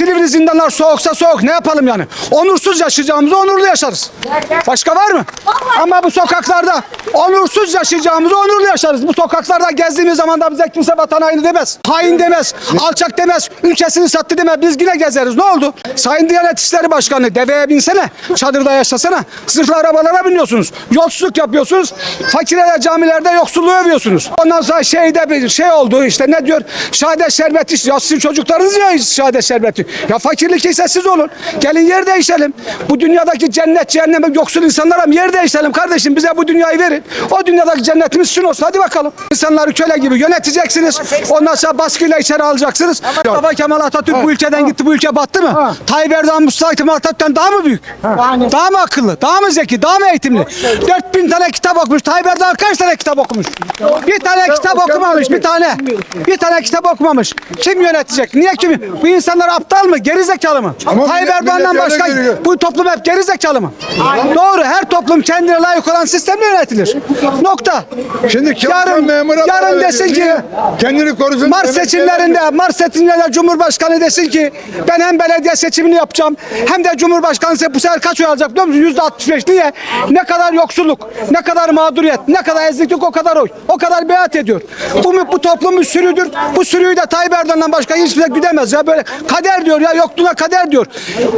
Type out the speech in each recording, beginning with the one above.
Silivri zindanlar soğuksa soğuk ne yapalım yani? Onursuz yaşayacağımızı onurlu yaşarız. Başka var mı? Ama bu sokaklarda onursuz yaşayacağımızı onurlu yaşarız. Bu sokaklarda gezdiğimiz zaman da bize kimse vatan haini demez. Hain demez. Alçak demez. Ülkesini sattı demez. Biz yine gezeriz. Ne oldu? Sayın Diyanet İşleri Başkanı deveye binsene. Çadırda yaşasana. Zırhlı arabalara biniyorsunuz. Yolsuzluk yapıyorsunuz. Fakirlere camilerde yoksulluğu övüyorsunuz. Ondan sonra şeyde bir şey oldu işte ne diyor? Şehadet şerbeti. Ya sizin çocuklarınız ya şehadet şerbeti. Ya fakirlik ise siz olun. Gelin yer değişelim. Bu dünyadaki cennet cehenneme yoksul insanlara yer değişelim kardeşim. Bize bu dünyayı verin. O dünyadaki cennetimiz sizin olsun. Hadi bakalım. İnsanları köle gibi yöneteceksiniz. Ondan sonra baskıyla içeri alacaksınız. Mustafa Kemal Atatürk bu ülkeden gitti. Bu ülke battı mı? Tayyip Erdoğan Mustafa Kemal Atatürk'ten daha mı büyük? Daha mı akıllı? Daha mı zeki? Daha mı eğitimli? 4000 tane kitap okumuş. Tayyip Erdoğan kaç tane kitap okumuş? Bir tane kitap okumamış. Bir tane. Bir tane kitap okumamış. Kim yönetecek? Niye kim? Bu insanlar aptal mı? Geri zekalı mı? Ama Tayyip millet- Erdoğan'dan millet öyle başka görüyor. bu toplum hep geri zekalı mı? Doğru. Her toplum kendine layık olan sistemle yönetilir. Nokta. Şimdi yarın, memura yarın desin ki kendini korusun. Mart Demek seçimlerinde, Mart seçimlerinde Cumhurbaşkanı desin ki ben hem belediye seçimini yapacağım hem de Cumhurbaşkanı bu sefer kaç oy alacak biliyor musun? Yüzde 65 niye? Ne kadar yoksulluk, ne kadar mağduriyet, ne kadar eziklik o kadar oy. O kadar beyat ediyor. Bu, bu toplum bir sürüdür. Bu sürüyü de Tayyip Erdoğan'dan başka hiçbir şey güdemez ya böyle kader diyor ya yokluğuna kader diyor.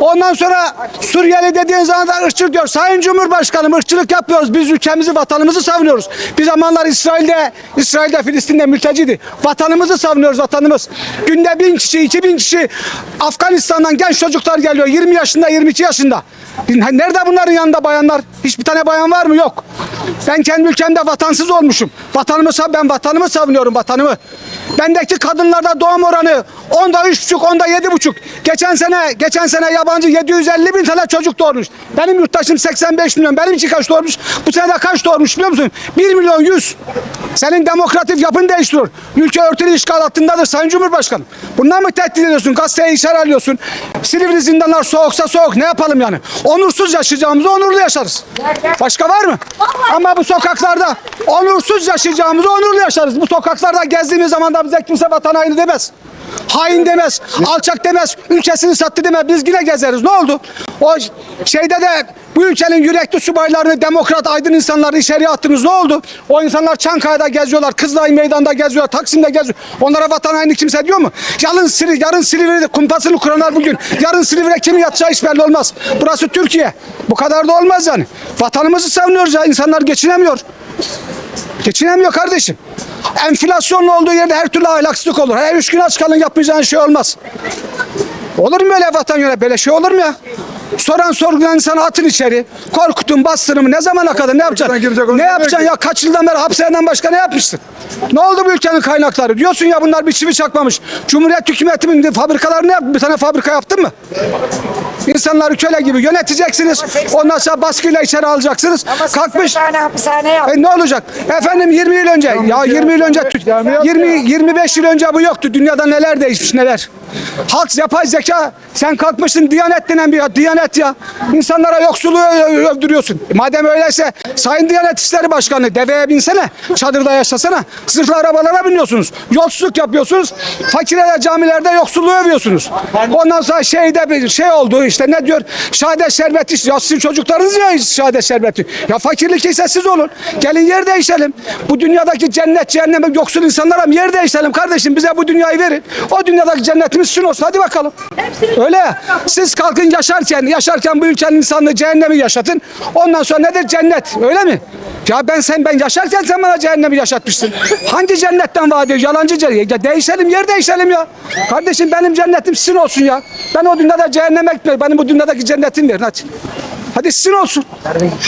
Ondan sonra Suriyeli dediğin zaman da ırkçılık diyor. Sayın Cumhurbaşkanım ırkçılık yapmıyoruz. Biz ülkemizi, vatanımızı savunuyoruz. Bir zamanlar İsrail'de, İsrail'de, Filistin'de mülteciydi. Vatanımızı savunuyoruz vatanımız. Günde bin kişi, iki bin kişi Afganistan'dan genç çocuklar geliyor. 20 yaşında, 22 yaşında. Nerede bunların yanında bayanlar? Hiçbir tane bayan var mı? Yok. Ben kendi ülkemde vatansız olmuşum. Vatanımı ben vatanımı savunuyorum vatanımı. Bendeki kadınlarda doğum oranı onda üç buçuk, onda yedi buçuk. Geçen sene, geçen sene yabancı 750 bin tane çocuk doğurmuş. Benim yurttaşım 85 milyon. Benim için kaç doğurmuş? Bu sene de kaç doğurmuş biliyor musun? 1 milyon 100. Senin demokratik yapını değiştiriyor. Ülke örtülü işgal altındadır Sayın Cumhurbaşkanım. Bundan mı tehdit ediyorsun? Gazeteye içeri alıyorsun. Silivri zindanlar soğuksa soğuk. Ne yapalım yani? Onursuz yaşayacağımızı onurlu yaşarız. Başka var mı? Ama bu sokaklarda onursuz yaşayacağımızı onurlu yaşarız. Bu sokaklarda gezdiğimiz zaman da bize kimse vatan haini demez. Hain demez, alçak demez, ülkesini sattı demez. Biz yine gezeriz. Ne oldu? O şeyde de bu ülkenin yürekli subaylarını, demokrat, aydın insanları içeriye attınız. Ne oldu? O insanlar Çankaya'da geziyorlar, Kızılay Meydan'da geziyorlar, Taksim'de geziyor. Onlara vatan haini kimse diyor mu? Yarın, Silivri, yarın Silivri'de kumpasını kuranlar bugün. Yarın Silivri'de kimin yatacağı hiç belli olmaz. Burası Türkiye. Bu kadar da olmaz yani. Vatanımızı savunuyoruz ya. İnsanlar geçinemiyor. Geçinemiyor kardeşim. Enflasyonun olduğu yerde her türlü ahlaksızlık olur. Her üç gün aç kalın yapmayacağın şey olmaz. Olur mu öyle vatan yönet? Böyle şey olur mu ya? Soran sorgulayan insanı atın içeri. Korkutun, bastırın mı? Ne zamana kadar? Ne yapacaksın? Ne yapacaksın ya? Kaç yıldan beri hapishaneden başka ne yapmışsın? Ne oldu bu ülkenin kaynakları? Diyorsun ya bunlar bir çivi çakmamış. Cumhuriyet hükümetimin fabrikaları ne yaptı? Bir tane fabrika yaptın mı? İnsanları köle gibi yöneteceksiniz. Ondan sonra baskıyla içeri alacaksınız. Ama Kalkmış. Tane hapishane yaptı. E ne olacak? Efendim 20 yıl önce ya 20 yıl önce 20 25 yıl önce bu yoktu. Dünyada neler değişmiş neler. Halk yapay zeka sen kalkmışsın Diyanet denen bir Diyanet ya. İnsanlara yoksulluğu ö- öldürüyorsun. E Madem öyleyse Sayın Diyanet İşleri Başkanı deveye binsene. Çadırda yaşasana. Zırhlı arabalara biniyorsunuz. Yolsuzluk yapıyorsunuz. Fakirlere camilerde yoksulluğu övüyorsunuz. Ondan sonra şeyde bir şey oldu işte ne diyor? Şehadet şerbeti. Ya sizin çocuklarınız ya şehadet şerbeti. Ya fakirlik ise siz olun. Gelin yer değişelim. Bu dünyadaki cennet cehenneme yoksul insanlara yer değişelim kardeşim. Bize bu dünyayı verin. O dünyadaki cennetimiz sizin olsun. Hadi bakalım. Öyle ya. Siz kalkın yaşarken, yaşarken bu ülkenin insanlığı cehennemi yaşatın. Ondan sonra nedir cennet? Öyle mi? Ya ben sen ben yaşarken sen bana cehennemi yaşatmışsın. Hangi cennetten vaat ediyor? Yalancı cennet. Ya değişelim, yer değişelim ya. Kardeşim benim cennetim sizin olsun ya. Ben o dünyada cehenneme gitmiyorum. Benim bu dünyadaki cennetim verin hadi. Hadi sizin olsun.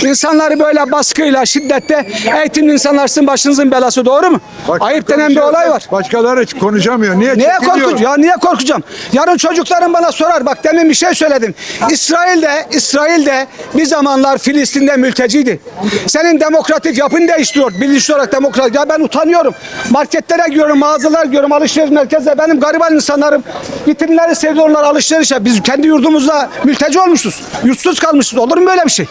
İnsanları böyle baskıyla, şiddetle eğitimli insanlar sizin başınızın belası doğru mu? Bak, Ayıp denen bir olay var. Başkaları hiç konuşamıyor. Niye Niye korkuyorsun? Ya niye korkacağım? Yarın çocuklarım bana sorar. Bak demin bir şey söyledim. İsrail'de, İsrail'de bir zamanlar Filistin'de mülteciydi. Senin demokratik yapın değiştiriyor. Bilinçli olarak demokratik. Ya ben utanıyorum. Marketlere gidiyorum, mağazalar gidiyorum, alışveriş merkezde. Benim gariban insanlarım vitrinleri seviyorlar alışverişe. Biz kendi yurdumuzda mülteci olmuşuz. Yurtsuz kalmışız. Olur Olur mu böyle bir şey?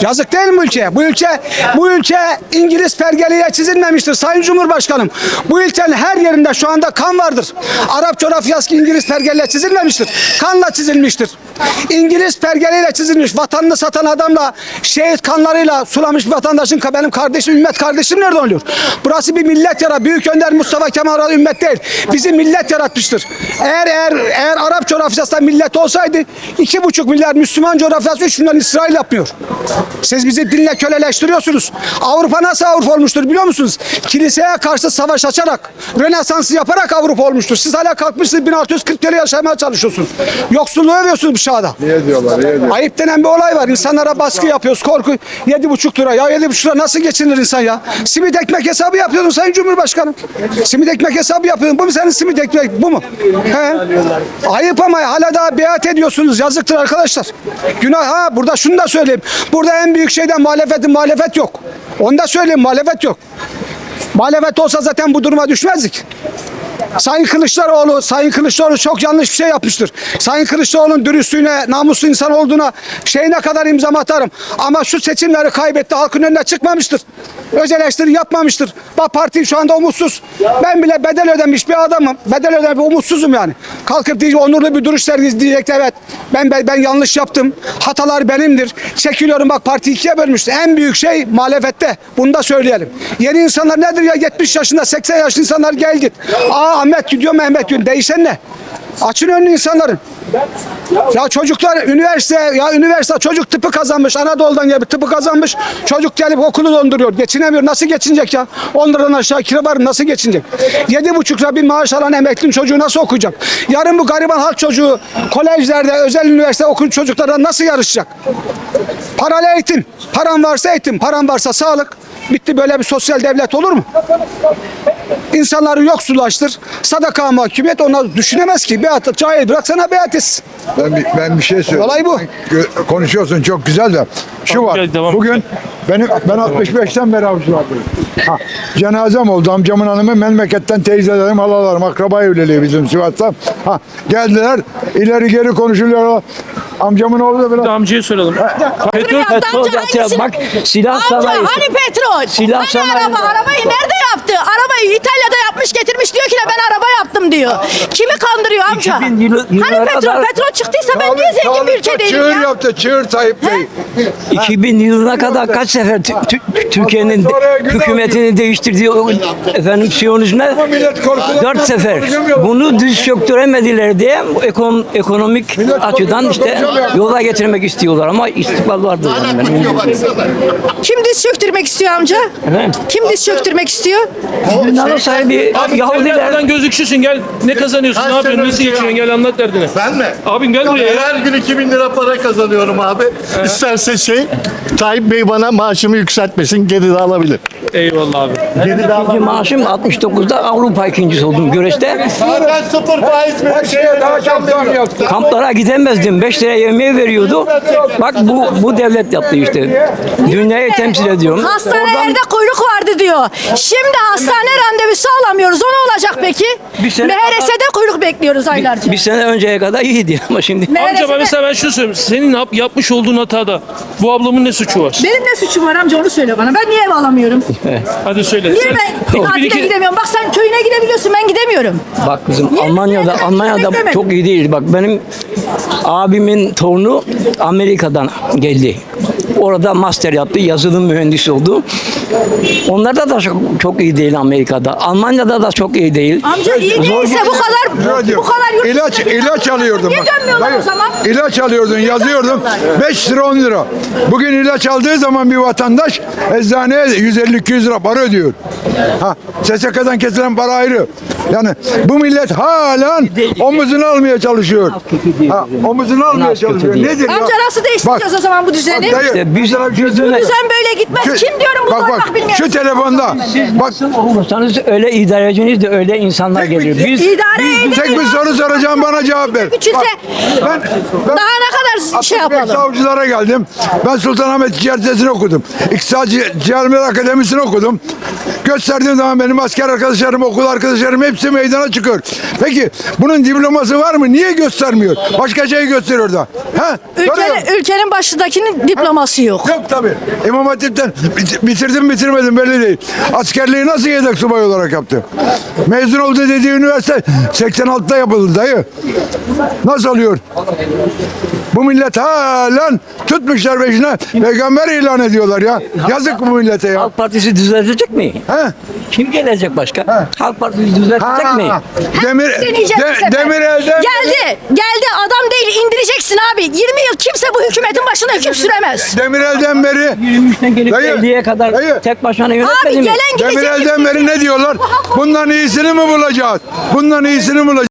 Yazık değil mi ülkeye? Bu ülke bu ülke İngiliz pergeliyle çizilmemiştir Sayın Cumhurbaşkanım. Bu ülkenin her yerinde şu anda kan vardır. Arap coğrafyası İngiliz pergeliyle çizilmemiştir. Kanla çizilmiştir. İngiliz pergeliyle çizilmiş. Vatanını satan adamla şehit kanlarıyla sulamış vatandaşın benim kardeşim, ümmet kardeşim nerede oluyor? Burası bir millet yara. Büyük Önder Mustafa Kemal ümmet değil. Bizi millet yaratmıştır. Eğer eğer eğer Arap coğrafyasında millet olsaydı iki buçuk milyar Müslüman coğrafyası üç milyon İsrail yapmıyor. Siz bizi dinle köleleştiriyorsunuz. Avrupa nasıl Avrupa olmuştur biliyor musunuz? Kiliseye karşı savaş açarak, Rönesans'ı yaparak Avrupa olmuştur. Siz hala kalkmışsınız 1640 yılı yaşamaya çalışıyorsunuz. Yoksulluğu övüyorsunuz bu çağda. Niye diyorlar? Niye diyorlar? Ayıp denen bir olay var. İnsanlara baskı yapıyoruz. Korku. Yedi buçuk lira. Ya yedi buçuk lira nasıl geçinir insan ya? Simit ekmek hesabı yapıyordun Sayın Cumhurbaşkanım. Simit ekmek hesabı yapıyordun. Bu mu senin simit ekmek? Bu mu? He? Ayıp ama hala daha biat ediyorsunuz. Yazıktır arkadaşlar. Günah ha burada şunu da söyleyeyim. Burada en büyük şeyden muhalefetin muhalefet yok. Onu da söyleyeyim muhalefet yok. Muhalefet olsa zaten bu duruma düşmezdik. Sayın Kılıçdaroğlu, Sayın Kılıçdaroğlu çok yanlış bir şey yapmıştır. Sayın Kılıçdaroğlu'nun dürüstlüğüne, namuslu insan olduğuna şeyine kadar imza atarım. Ama şu seçimleri kaybetti, halkın önüne çıkmamıştır. Öz eleştiri yapmamıştır. Bak parti şu anda umutsuz. Ben bile bedel ödemiş bir adamım. Bedel ödemiş, umutsuzum yani. Kalkıp diyecek, onurlu bir duruş sergileyecek diyecek evet. Ben, ben, ben yanlış yaptım. Hatalar benimdir. Çekiliyorum bak parti ikiye bölmüştü. En büyük şey muhalefette. Bunu da söyleyelim. Yeni insanlar nedir ya 70 yaşında 80 yaşlı insanlar gel git. Aa Ahmet gidiyor Mehmet gidiyor. Değişen ne? Açın önünü insanların. Ya çocuklar üniversite ya üniversite çocuk tıpı kazanmış. Anadolu'dan gelip tıpı kazanmış. Çocuk gelip okulu donduruyor. Geçinemiyor. Nasıl geçinecek ya? 10 liradan aşağı kira var nasıl geçinecek? 7,5 lira bir maaş alan emeklinin çocuğu nasıl okuyacak? Yarın bu gariban halk çocuğu kolejlerde özel üniversite okuyup çocuklarla nasıl yarışacak? Paralı eğitim. Paran varsa eğitim. Paran varsa sağlık. Bitti. Böyle bir sosyal devlet olur mu İnsanları yoksullaştır. Sadaka mahkumiyet onlar düşünemez ki. Beat, cahil bıraksana beat etsin. Ben bir, ben bir şey söyleyeyim. Olay bu. Konuşuyorsun çok güzel de. Şu var. devam. Bugün benim ben 65'ten beri avcılardayım. Ha, cenazem oldu. Amcamın hanımı memleketten teyzelerim, halalarım, akraba evliliği bizim Sivas'ta. Ha, geldiler. ileri geri konuşuluyor. Amcamın oğlu da biraz Amcaya soralım. Petrol, yaptı petrol amca, atıyor. hangisini- Bak silah Amca sanayi. hani petrol? Silah hani sanayi. araba? Arabayı nerede yaptı? Arabayı İtalya'da yapmış getirmiş diyor ki de ben araba yaptım diyor. Kimi kandırıyor amca? 2000 yılı- hani yıllara petrol? kadar- Petrol çıktıysa ben niye zengin bir ülke değilim Çığır ya? yaptı. Çığır Tayyip Bey. 2000 yılına kadar kaç sefer tü- tü- Türkiye'nin Oraya günah hükümetini değiştirdiği o efendim Siyonizm'e millet korkudan dört sefer bunu düz çöktüremediler diye ekonomik Millet açıdan işte. Yola getirmek istiyorlar ama istikbal vardır. Yani benim Kim diz çöktürmek istiyor amca? Efendim? Kim diz çöktürmek istiyor? Dünyanın sahibi Abi sen Yahudiler nereden gözüküyorsun gel ne kazanıyorsun Kaç ne yapıyorsun sene nasıl önce geçiniyorsun ya? gel anlat derdini. Ben mi? Abim gel buraya ya. Her gün 2000 lira para kazanıyorum abi. İsterse şey Tayyip Bey bana maaşımı yükseltmesin geri de alabilir. Eyvallah abi. Geri de İkinci alabilir. maaşım 69'da Avrupa ikincisi oldum güreşte. Ben sıfır faiz zam yaptı. Kamplara gidemezdim. 5 lira yemeği veriyordu. Bak bu bu devlet yaptı işte. Dünyayı temsil ediyorum. Hastanelerde kuyruk vardı diyor. Şimdi hastane randevusu alamıyoruz. O ne olacak peki? Bir sene- MHRS'de kuyruk bekliyoruz aylarca. Bir sene önceye kadar iyiydi ama şimdi. Amca ben MHRS'de mesela ben şunu söyleyeyim. Senin yap, yapmış olduğun hatada bu ablamın ne suçu var? Benim ne suçum var amca onu söyle bana. Ben niye ev alamıyorum? Hadi söyle. Niye Sen- ben Bir tatile iki- gidemiyorum? Bak sen köyüne gidebiliyorsun ben gidemiyorum. Bak kızım Niye? Almanya'da Niye? Almanya'da çok iyi değil. Bak benim abimin torunu Amerika'dan geldi. Orada master yaptı, yazılım mühendisi oldu. Onlarda da çok, çok iyi değil Amerika'da. Almanya'da da çok iyi değil. Amca iyi değilse bu kadar bu kadar yurt ilaç ilaç alıyordum Niye dönmüyorlar o zaman? İlaç alıyordun, yazıyordum. 5 lira 10 lira. Bugün ilaç aldığı zaman bir vatandaş eczaneye 150-200 lira para ödüyor. Ha, SSK'dan kesilen para ayrı. Yani bu millet halen omuzunu almaya çalışıyor. Ha, omuzunu almaya çalışıyor. Nedir ya? Amca nasıl değiştireceğiz Bak, o zaman bu düzeni? Bak dayı, Biz, biz söyleyeyim. öyle- Düzen böyle gitmez. Şu- Kim diyorum bu bak bak bilmiyorum. şu telefonda bak olursanız öyle idareciniz de öyle insanlar geliyor. Biz İdare edelim. tek bir soru soracağım bana cevap ver. Küçülse Ben, ben daha ne kadar şey yapalım. Savcılara geldim. Ben Sultanahmet Lisesi'ni okudum. İktisat Cihalmer Akademisi'ni okudum. Gösterdiğim zaman benim asker arkadaşlarım, okul arkadaşlarım hepsi meydana çıkıyor. Peki bunun diploması var mı? Niye göstermiyor? Başka şey gösteriyor da. Ha? Ülkenin, ülkenin başındakinin diploması yok. Yok tabii. İmam Hatip'ten bit- bitirdim bitirmedim belli değil. Askerliği nasıl yedek subay olarak yaptı? Mezun oldu dediği üniversite 86'da yapıldı dayı. Nasıl oluyor? Bu millet halen tutmuşlar peşine peygamber ilan ediyorlar ya. Yazık bu millete ya. Halk Partisi düzeltecek mi? He? Kim gelecek başka? Halk Partisi düzeltecek mi? Ha, Demir, Deneyeceğiz bu de, sefer. Demirel'den Geldi. Geldi. Adam değil. indireceksin abi. 20 yıl kimse bu hükümetin başına hüküm süremez. Demirel'den beri 23'ten gelip Dayı, 50'ye kadar dayı. tek başına Abi yönetmedi mi? gelen gidecek. Demirel'den beri ne diyorlar? Bundan iyisini mi bulacağız? Bundan iyisini bulacağız.